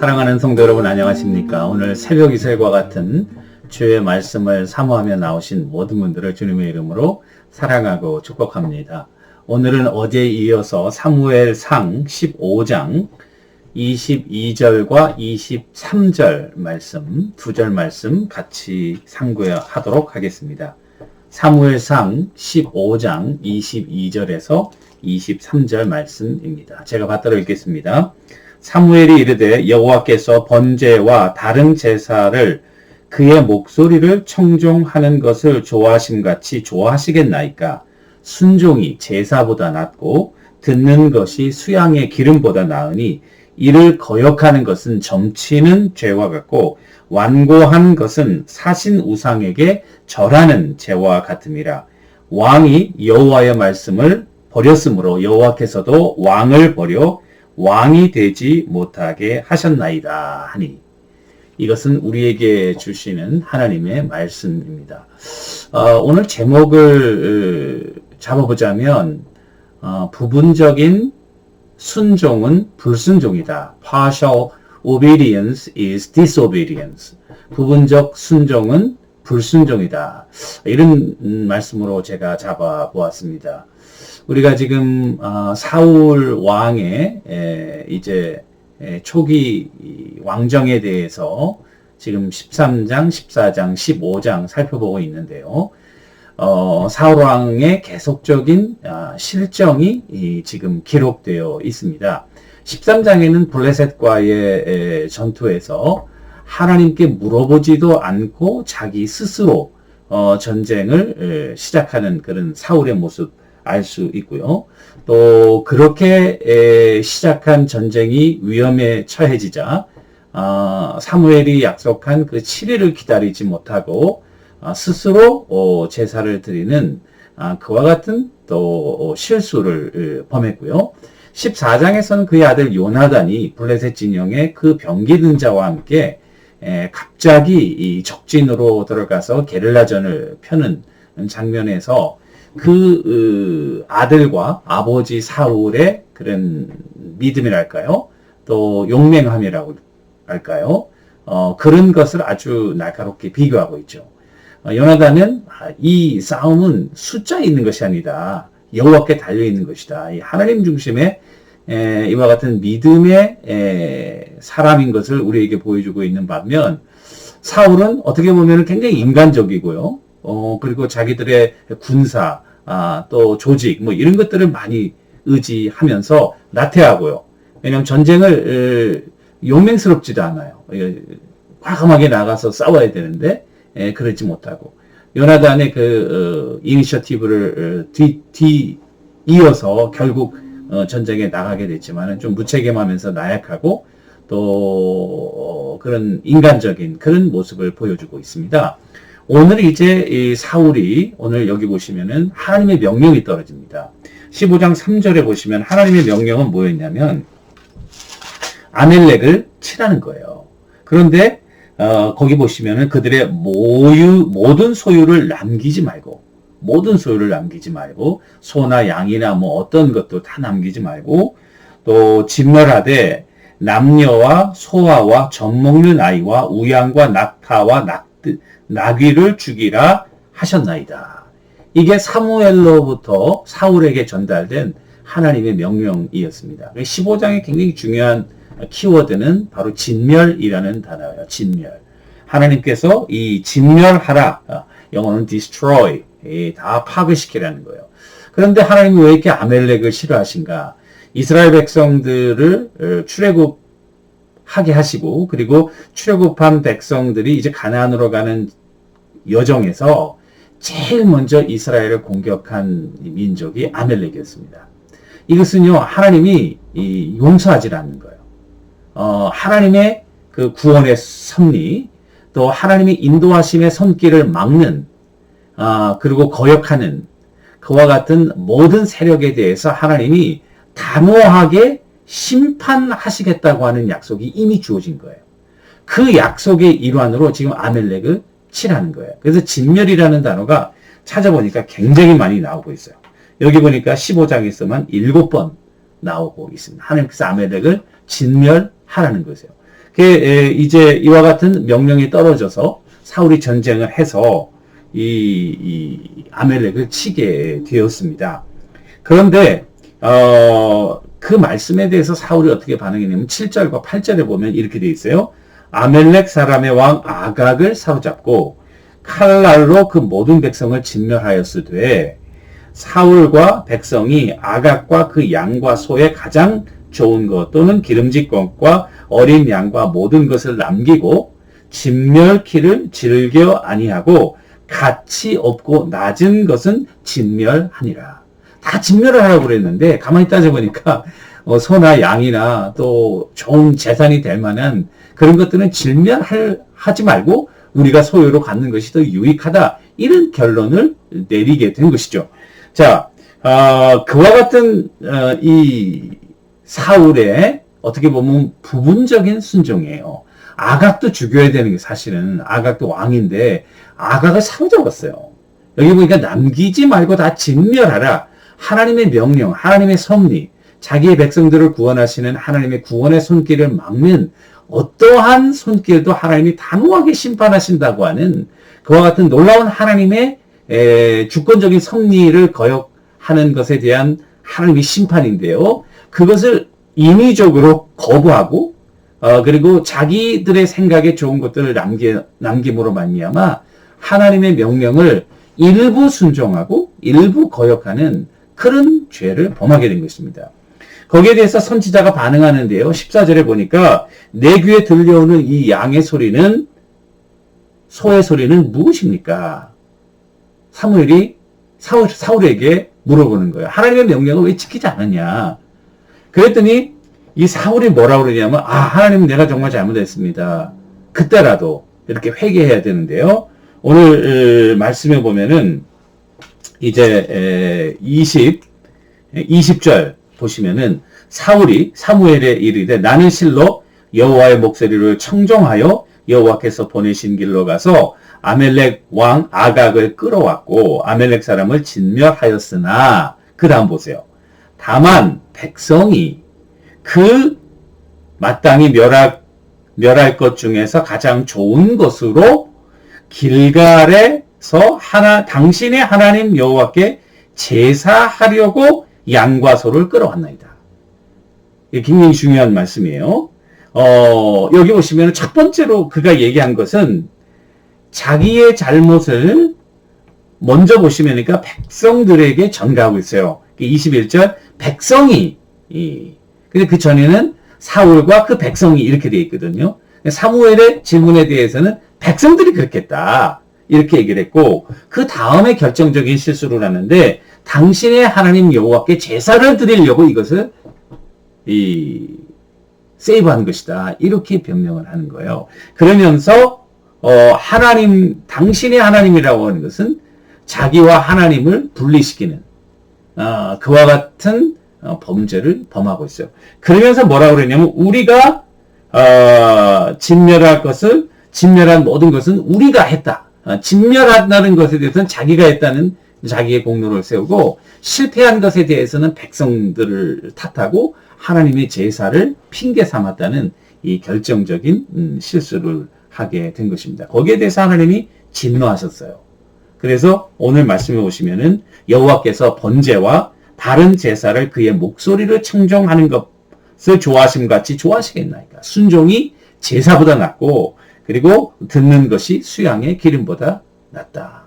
사랑하는 성도 여러분 안녕하십니까? 오늘 새벽 이슬과 같은 주의 말씀을 사모하며 나오신 모든 분들을 주님의 이름으로 사랑하고 축복합니다. 오늘은 어제 이어서 사무엘 상 15장 22절과 23절 말씀, 두 절 말씀 같이 상고하도록 하겠습니다. 사무엘상 15장 22절에서 23절 말씀입니다. 제가 받들어 읽겠습니다. 사무엘이 이르되 여호와께서 번제와 다른 제사를 그의 목소리를 청종하는 것을 좋아하심 같이 좋아하시겠나이까? 순종이 제사보다 낫고 듣는 것이 수양의 기름보다 나으니 이를 거역하는 것은 점치는 죄와 같고 완고한 것은 사신 우상에게 절하는 죄와 같음이라. 왕이 여호와의 말씀을 버렸으므로 여호와께서도 왕을 버려 왕이 되지 못하게 하셨나이다 하니 이것은 우리에게 주시는 하나님의 말씀입니다. 어, 오늘 제목을 잡아보자면 어, 부분적인 순종은 불순종이다. Partial obedience is disobedience. 부분적 순종은 불순종이다. 이런 말씀으로 제가 잡아보았습니다. 우리가 지금 어, 사울 왕의 에, 이제 에, 초기 왕정에 대해서 지금 13장, 14장, 15장 살펴보고 있는데요. 어, 사울 왕의 계속적인 아, 실정이 이, 지금 기록되어 있습니다. 13장에는 블레셋과의 에, 전투에서 하나님께 물어보지도 않고 자기 스스로 어, 전쟁을 에, 시작하는 그런 사울의 모습 알 수 있고요. 또 그렇게 시작한 전쟁이 위험에 처해지자 아, 사무엘이 약속한 그 7일을 기다리지 못하고 아, 스스로 어, 제사를 드리는 아, 그와 같은 또 실수를 범했고요. 14장에서는 그의 아들 요나단이 블레셋 진영의 그 병기든 자와 함께 갑자기 적진으로 들어가서 게릴라전을 펴는 장면에서 그 아들과 아버지 사울의 그런 믿음이랄까요? 또 용맹함이라고 할까요? 어, 그런 것을 아주 날카롭게 비교하고 있죠. 어, 요나단은 아, 이 싸움은 숫자에 있는 것이 아니다. 여호와께 달려 있는 것이다. 이 하나님 중심의 에, 이와 같은 믿음의 에, 사람인 것을 우리에게 보여주고 있는 반면 사울은 어떻게 보면 굉장히 인간적이고요. 어, 그리고 자기들의 군사, 아, 또 조직, 뭐 이런 것들을 많이 의지하면서 나태하고요. 왜냐하면 전쟁을 용맹스럽지도 않아요. 과감하게 나가서 싸워야 되는데 에, 그러지 못하고 요나단의 그 어, 이니셔티브를 어, 뒤, 뒤 이어서 결국 어, 전쟁에 나가게 됐지만 좀 무책임하면서 나약하고 또 어, 그런 인간적인 그런 모습을 보여주고 있습니다. 오늘 이제 이 사울이 오늘 여기 보시면은 하나님의 명령이 떨어집니다. 15장 3절에 보시면 하나님의 명령은 뭐였냐면 아멜렉을 치라는 거예요. 그런데 어, 거기 보시면은 그들의 모유 모든 소유를 남기지 말고 모든 소유를 남기지 말고 소나 양이나 뭐 어떤 것도 다 남기지 말고 또 진멸하되 남녀와 소아와 젖 먹는 아이와 우양과 낙타와 낙 나귀를 죽이라 하셨나이다. 이게 사무엘로부터 사울에게 전달된 하나님의 명령이었습니다. 15장의 굉장히 중요한 키워드는 바로 진멸이라는 단어예요. 진멸. 하나님께서 이 진멸하라. 어, 영어는 destroy. 다 파괴시키라는 거예요. 그런데 하나님이 왜 이렇게 아멜렉을 싫어하신가? 이스라엘 백성들을 어, 출애굽 하게 하시고 그리고 출애굽한 백성들이 이제 가나안으로 가는 여정에서 제일 먼저 이스라엘을 공격한 민족이 아멜렉이었습니다. 이것은요 하나님이 용서하지 않는 거예요. 어, 하나님의 그 구원의 섭리 또 하나님이 인도하심의 손길을 막는 아, 그리고 거역하는 그와 같은 모든 세력에 대해서 하나님이 단호하게 심판하시겠다고 하는 약속이 이미 주어진 거예요. 그 약속의 일환으로 지금 아멜렉을 칠하는 거예요. 그래서 진멸이라는 단어가 찾아보니까 굉장히 많이 나오고 있어요. 여기 보니까 15장에서만 7번 나오고 있습니다. 하나님께서 아멜렉을 진멸하라는. 그게 이제 이와 같은 명령이 떨어져서 사울이 전쟁을 해서 이, 이 아멜렉을 치게 되었습니다. 그런데 어, 그 말씀에 대해서 사울이 어떻게 반응했냐면 7절과 8절에 보면 이렇게 되어 있어요. 아멜렉 사람의 왕 아각을 사로잡고 칼날로 그 모든 백성을 진멸하였으되 사울과 백성이 아각과 그 양과 소의 가장 좋은 것 또는 기름진 것과 어린 양과 모든 것을 남기고 진멸키를 즐겨 아니하고 가치 없고 낮은 것은 진멸하니라. 다 진멸을 하라고 그랬는데 가만히 따져보니까 어, 소나 양이나 또 좋은 재산이 될 만한 그런 것들은 진멸하지 말고 우리가 소유로 갖는 것이 더 유익하다. 이런 결론을 내리게 된 것이죠. 자, 어, 그와 같은 어, 이 사울의 어떻게 보면 부분적인 순종이에요. 아각도 죽여야 되는 게 사실은 아각도 왕인데 아각을 사로잡았어요. 여기 보니까 남기지 말고 다 진멸하라. 하나님의 명령, 하나님의 섭리, 자기의 백성들을 구원하시는 하나님의 구원의 손길을 막는 어떠한 손길도 하나님이 단호하게 심판하신다고 하는 그와 같은 놀라운 하나님의 에, 주권적인 섭리를 거역하는 것에 대한 하나님의 심판인데요. 그것을 인위적으로 거부하고 어, 그리고 자기들의 생각에 좋은 것들을 남기, 남김으로 말미암아 하나님의 명령을 일부 순종하고 일부 거역하는 그런 죄를 범하게 된 것입니다. 거기에 대해서 선지자가 반응하는데요. 14절에 보니까 내 귀에 들려오는 이 양의 소리는 소의 소리는 무엇입니까? 사무엘이 사울, 사울에게 물어보는 거예요. 하나님의 명령을 왜 지키지 않았냐? 그랬더니 이 사울이 뭐라고 그러냐면 아 하나님 내가 정말 잘못했습니다. 그때라도 이렇게 회개해야 되는데요. 오늘 말씀해 보면은 이제 20 20절 보시면은 사울이 사무엘에 이르되 나는 실로 여호와의 목소리를 청종하여 여호와께서 보내신 길로 가서 아멜렉 왕 아각을 끌어왔고 아멜렉 사람을 진멸하였으나 그 다음 보세요. 다만 백성이 그 마땅히 멸할, 멸할 것 중에서 가장 좋은 것으로 길갈에 서 하나 당신의 하나님 여호와께 제사하려고 양과 소를 끌어왔나이다. 이게 굉장히 중요한 말씀이에요. 어, 여기 보시면 첫 번째로 그가 얘기한 것은 자기의 잘못을 먼저 보시면 그러니까 백성들에게 전가하고 있어요. 21절 백성이 근데 그 전에는 사울과 그 백성이 이렇게 되어 있거든요. 사무엘의 질문에 대해서는 백성들이 그렇겠다. 이렇게 얘기를 했고 그 다음에 결정적인 실수를 하는데 당신의 하나님 여호와께 제사를 드리려고 이것을 이 세이브한 것이다. 이렇게 변명을 하는 거예요. 그러면서 어 하나님 당신의 하나님이라고 하는 것은 자기와 하나님을 분리시키는 어, 그와 같은 어, 범죄를 범하고 있어요. 그러면서 뭐라고 그러냐면 우리가 어, 진멸할 것을 진멸한 모든 것은 우리가 했다. 어, 진멸한다는 것에 대해서는 자기가 했다는 자기의 공로를 세우고 실패한 것에 대해서는 백성들을 탓하고 하나님의 제사를 핑계 삼았다는 이 결정적인 음, 실수를 하게 된 것입니다. 거기에 대해서 하나님이 진노하셨어요. 그래서 오늘 말씀해 보시면은 여호와께서 번제와 다른 제사를 그의 목소리를 청정하는 것을 좋아하심 같이 좋아하시겠나이까. 순종이 제사보다 낫고 그리고 듣는 것이 수양의 기름보다 낫다.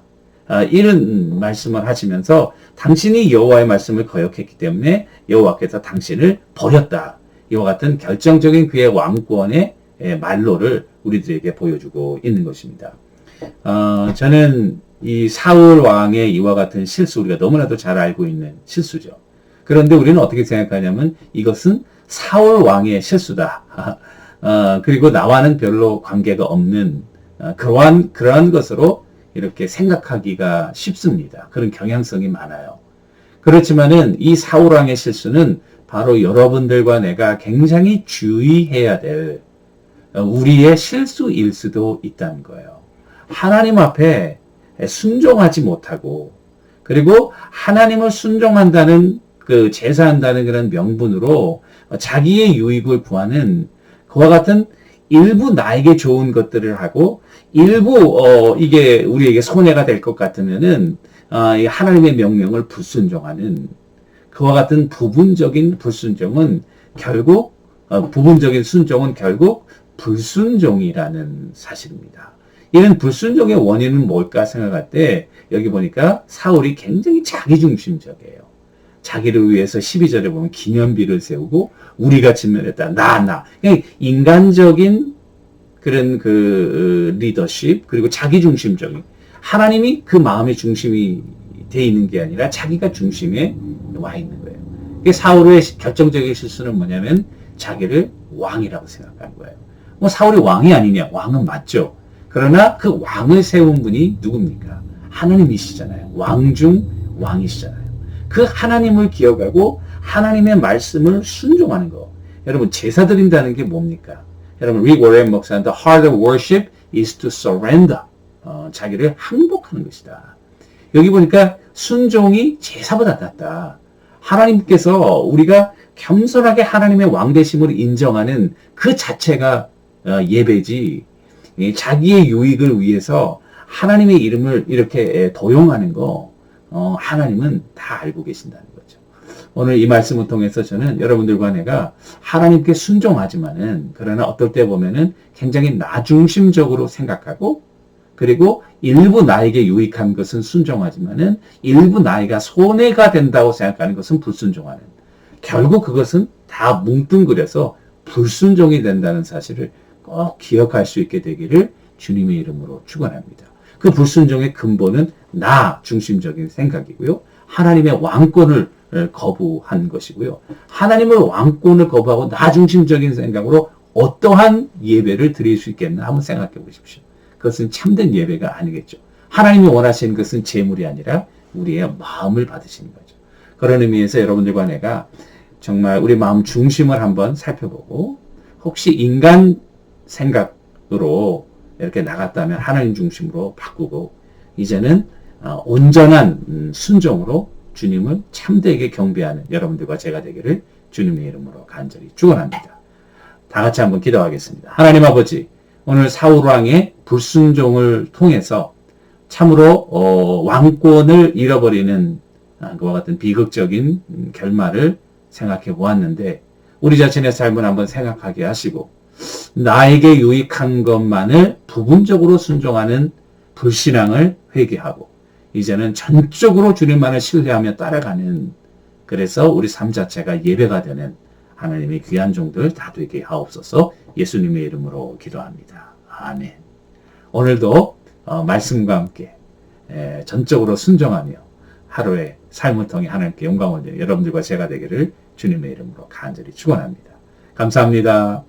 아, 이런 말씀을 하시면서 당신이 여호와의 말씀을 거역했기 때문에 여호와께서 당신을 버렸다. 이와 같은 결정적인 그의 왕권의 말로를 우리들에게 보여주고 있는 것입니다. 어, 저는 이 사울 왕의 이와 같은 실수 우리가 너무나도 잘 알고 있는 실수죠. 그런데 우리는 어떻게 생각하냐면 이것은 사울 왕의 실수다. 어, 그리고 나와는 별로 관계가 없는 어, 그러한 그러한 것으로 이렇게 생각하기가 쉽습니다. 그런 경향성이 많아요. 그렇지만은 이 사울 왕의 실수는 바로 여러분들과 내가 굉장히 주의해야 될 어, 우리의 실수일 수도 있다는 거예요. 하나님 앞에 순종하지 못하고 그리고 하나님을 순종한다는 그 제사한다는 그런 명분으로 자기의 유익을 구하는 그와 같은 일부 나에게 좋은 것들을 하고 일부 어 이게 우리에게 손해가 될 것 같으면은 아, 이 하나님의 명령을 불순종하는 그와 같은 부분적인 불순종은 결국 어, 부분적인 순종은 결국 불순종이라는 사실입니다. 이런 불순종의 원인은 뭘까 생각할 때 여기 보니까 사울이 굉장히 자기중심적이에요. 자기를 위해서 12절에 보면 기념비를 세우고 우리가 진멸했다. 나, 나. 인간적인 그런 그 리더십 그리고 자기중심적인 하나님이 그 마음의 중심이 돼 있는 게 아니라 자기가 중심에 와 있는 거예요. 사울의 결정적인 실수는 뭐냐면 자기를 왕이라고 생각한 거예요. 뭐 사울이 왕이 아니냐? 왕은 맞죠. 그러나 그 왕을 세운 분이 누굽니까? 하나님이시잖아요. 왕 중 왕이시잖아요. 그 하나님을 기억하고 하나님의 말씀을 순종하는 거. 여러분 제사 드린다는 게 뭡니까? 여러분 리 워렌 목사는 The heart of worship is to surrender. 어, 자기를 항복하는 것이다. 여기 보니까 순종이 제사보다 낫다. 하나님께서 우리가 겸손하게 하나님의 왕대심을 인정하는 그 자체가 어, 예배지 자기의 유익을 위해서 하나님의 이름을 이렇게 도용하는 거 어, 하나님은 다 알고 계신다는 거죠. 오늘 이 말씀을 통해서 저는 여러분들과 내가 하나님께 순종하지만은 그러나 어떨 때 보면은 굉장히 나중심적으로 생각하고 그리고 일부 나에게 유익한 것은 순종하지만은 일부 나이가 손해가 된다고 생각하는 것은 불순종하는 결국 그것은 다 뭉뚱그려서 불순종이 된다는 사실을 꼭 기억할 수 있게 되기를 주님의 이름으로 축원합니다. 그 불순종의 근본은 나 중심적인 생각이고요. 하나님의 왕권을 거부한 것이고요. 하나님을 왕권을 거부하고 나 중심적인 생각으로 어떠한 예배를 드릴 수 있겠나 한번 생각해 보십시오. 그것은 참된 예배가 아니겠죠. 하나님이 원하시는 것은 재물이 아니라 우리의 마음을 받으시는 거죠. 그런 의미에서 여러분들과 내가 정말 우리 마음 중심을 한번 살펴보고 혹시 인간 생각으로 이렇게 나갔다면 하나님 중심으로 바꾸고 이제는 어, 온전한 음, 순종으로 주님을 참되게 경배하는 여러분들과 제가 되기를 주님의 이름으로 간절히 축원합니다. 다 같이 한번 기도하겠습니다. 하나님 아버지, 오늘 사울 왕의 불순종을 통해서 참으로 어, 왕권을 잃어버리는 아, 그와 같은 비극적인 음, 결말을 생각해 보았는데 우리 자신의 삶을 한번 생각하게 하시고 나에게 유익한 것만을 부분적으로 순종하는 불신앙을 회개하고 이제는 전적으로 주님만을 신뢰하며 따라가는 그래서 우리 삶 자체가 예배가 되는 하나님의 귀한 종들 다 되게 하옵소서 예수님의 이름으로 기도합니다. 아멘. 오늘도 어, 말씀과 함께 에, 전적으로 순종하며 하루의 삶을 통해 하나님께 영광을 드리는 여러분들과 제가 되기를 주님의 이름으로 간절히 축원합니다. 감사합니다.